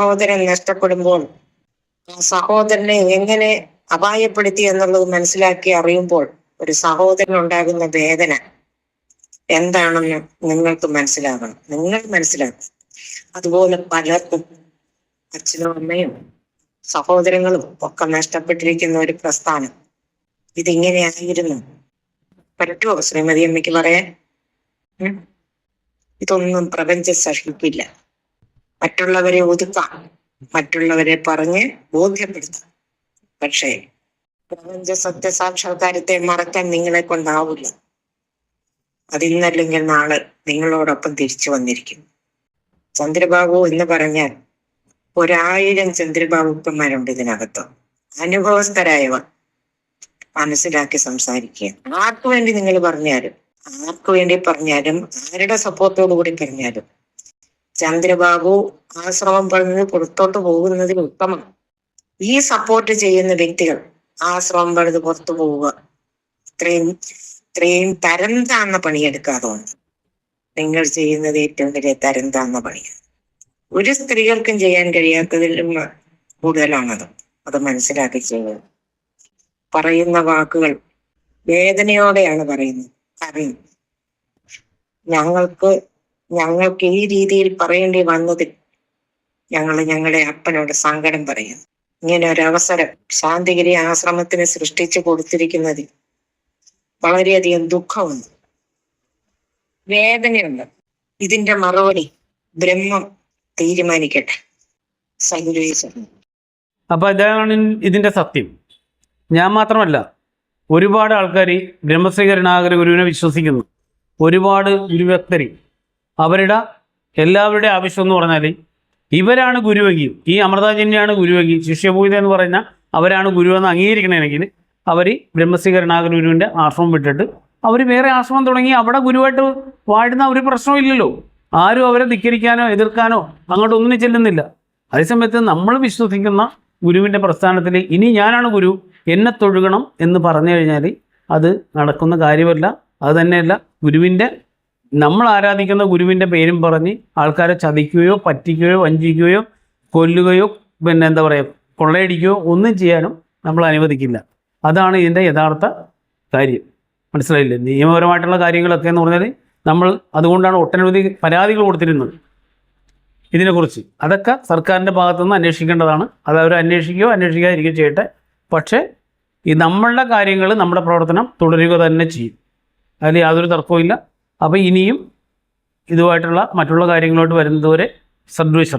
സഹോദരൻ നഷ്ടപ്പെടുമ്പോൾ സഹോദരനെ എങ്ങനെ അപായപ്പെടുത്തി എന്നുള്ളത് മനസ്സിലാക്കി അറിയുമ്പോൾ ഒരു സഹോദരൻ ഉണ്ടാകുന്ന വേദന എന്താണെന്ന് നിങ്ങൾക്ക് മനസ്സിലാകണം. നിങ്ങൾ മനസ്സിലാക്കും അതുപോലെ പലർക്കും അച്ഛനും അമ്മയും സഹോദരങ്ങളും ഒക്കെ നഷ്ടപ്പെട്ടിരിക്കുന്ന ഒരു പ്രസ്ഥാനം. ഇതിങ്ങനെയായിരുന്നു. പറ്റുമോ ശ്രീമതി അമ്മയ്ക്ക് പറയാൻ? ഇതൊന്നും പ്രപഞ്ച സഹിക്കില്ല. മറ്റുള്ളവരെ ഒതുക്കാം മറ്റുള്ളവരെ പറഞ്ഞ് ബോധ്യപ്പെടുത്താം പക്ഷേ പ്രപഞ്ച സത്യസാക്ഷാത്കാരത്തെ മറക്കാൻ നിങ്ങളെ കൊണ്ടാവില്ല. അതിന്നല്ലെങ്കിൽ നാളെ നിങ്ങളോടൊപ്പം തിരിച്ചു വന്നിരിക്കും. ചന്ദ്രബാബു എന്ന് പറഞ്ഞാൽ ഒരായിരം ചന്ദ്രബാബുക്കന്മാരുണ്ട് ഇതിനകത്ത്. അനുഭവസ്ഥരായവർ മനസ്സിലാക്കി സംസാരിക്കുക. ആർക്കു വേണ്ടി നിങ്ങൾ പറഞ്ഞാലും ആർക്കു വേണ്ടി പറഞ്ഞാലും ആരുടെ സപ്പോർട്ടോടു കൂടി പറഞ്ഞാലും ചന്ദ്രബാബു ആശ്രമം പണിത് പുറത്തോട്ട് പോകുന്നതിൽ ഉത്തമം. ഈ സപ്പോർട്ട് ചെയ്യുന്ന വ്യക്തികൾ ആശ്രമം പണിത് പുറത്തു പോവുക. ഇത്രയും ഇത്രയും തരം താന്ന പണിയെടുക്കാതുകൊണ്ട് നിങ്ങൾ ചെയ്യുന്നത് ഏറ്റവും വലിയ തരം താന്ന പണിയാണ് ഒരു സ്ത്രീകൾക്കും ചെയ്യാൻ കഴിയാത്തതിലും കൂടുതലാണത്. അത് മനസ്സിലാക്കി ചെയ്യുക. പറയുന്ന വാക്കുകൾ വേദനയോടെയാണ് പറയുന്നത്. കാരണം ഞങ്ങൾക്ക് ഞങ്ങൾക്ക് ഈ രീതിയിൽ പറയേണ്ടി വന്നതിൽ ഞങ്ങൾ ഞങ്ങളുടെ അപ്പനോട് സങ്കടം പറയുന്നു. ഇങ്ങനെ ഒരു അവസരം ശാന്തിഗിരി ആശ്രമത്തിന് സൃഷ്ടിച്ചു കൊടുത്തിരിക്കുന്നതിൽ വളരെയധികം ദുഃഖമുണ്ട്. വേദനയുണ്ട്. ഇതിന്റെ മറുപടി ബ്രഹ്മം തീരുമാനിക്കട്ടെ. അപ്പൊ ഇതാണ് ഇതിന്റെ സത്യം. ഞാൻ മാത്രമല്ല ഒരുപാട് ആൾക്കാർ ബ്രഹ്മശ്രീ ഗുരുവിനെ വിശ്വസിക്കുന്നു. ഒരുപാട് ഗുരുഭക്തർ അവരുടെ എല്ലാവരുടെ ആവശ്യം എന്ന് പറഞ്ഞാൽ ഇവരാണ് ഗുരുവെങ്കിൽ ഈ അമൃതാജന്യാണ് ഗുരുവെങ്കിൽ ശിഷ്യപൂജ എന്ന് പറയുന്ന അവരാണ് ഗുരുവെന്ന് അംഗീകരിക്കണമെങ്കിൽ അവർ ബ്രഹ്മശ്രീ കരുണാകര ഗുരുവിന്റെ ആശ്രമം വിട്ടിട്ട് അവർ വേറെ ആശ്രമം തുടങ്ങി അവിടെ ഗുരുവായിട്ട് വാഴുന്ന ഒരു പ്രശ്നമില്ലല്ലോ ആരും അവരെ ധിക്കരിക്കാനോ എതിർക്കാനോ അങ്ങോട്ട് ഒന്നിനും ചെല്ലുന്നില്ല. അതേസമയത്ത് നമ്മൾ വിശ്വസിക്കുന്ന ഗുരുവിന്റെ പ്രസ്ഥാനത്തിൽ ഇനി ഞാനാണ് ഗുരു എന്നെ തൊഴുകണം എന്ന് പറഞ്ഞു കഴിഞ്ഞാൽ അത് നടക്കുന്ന കാര്യമല്ല അത് തന്നെയല്ല ഗുരുവിന്റെ നമ്മൾ ആരാധിക്കുന്ന ഗുരുവിന്റെ പേരും പറഞ്ഞ് ആൾക്കാരെ ചതിക്കുകയോ പറ്റിക്കുകയോ വഞ്ചിക്കുകയോ കൊല്ലുകയോ പിന്നെ എന്താ പറയുക കൊള്ളയടിക്കുകയോ ഒന്നും ചെയ്യാനും നമ്മൾ അനുവദിക്കില്ല. അതാണ് ഇതിന്റെ യഥാർത്ഥ കാര്യം. മനസ്സിലായില്ലേ? നിയമപരമായിട്ടുള്ള കാര്യങ്ങളൊക്കെ എന്ന് പറഞ്ഞാൽ നമ്മൾ അതുകൊണ്ടാണ് ഒട്ടനവധി പരാതികൾ കൊടുത്തിരുന്നത് ഇതിനെക്കുറിച്ച്. അതൊക്കെ സർക്കാരിന്റെ ഭാഗത്തുനിന്ന് അന്വേഷിക്കേണ്ടതാണ്. അത് അവർ അന്വേഷിക്കുകയോ അന്വേഷിക്കാതിരിക്കുകയോ ചെയ്യട്ടെ. പക്ഷേ ഈ നമ്മളുടെ കാര്യങ്ങൾ നമ്മുടെ പ്രവർത്തനം തുടരുക തന്നെ ചെയ്യും. അതിൽ യാതൊരു തർക്കവും അപ്പോൾ ഇനിയും ഇതുമായിട്ടുള്ള മറ്റുള്ള കാര്യങ്ങളോട്ട് വരുന്നതുവരെ സദ്വിഷം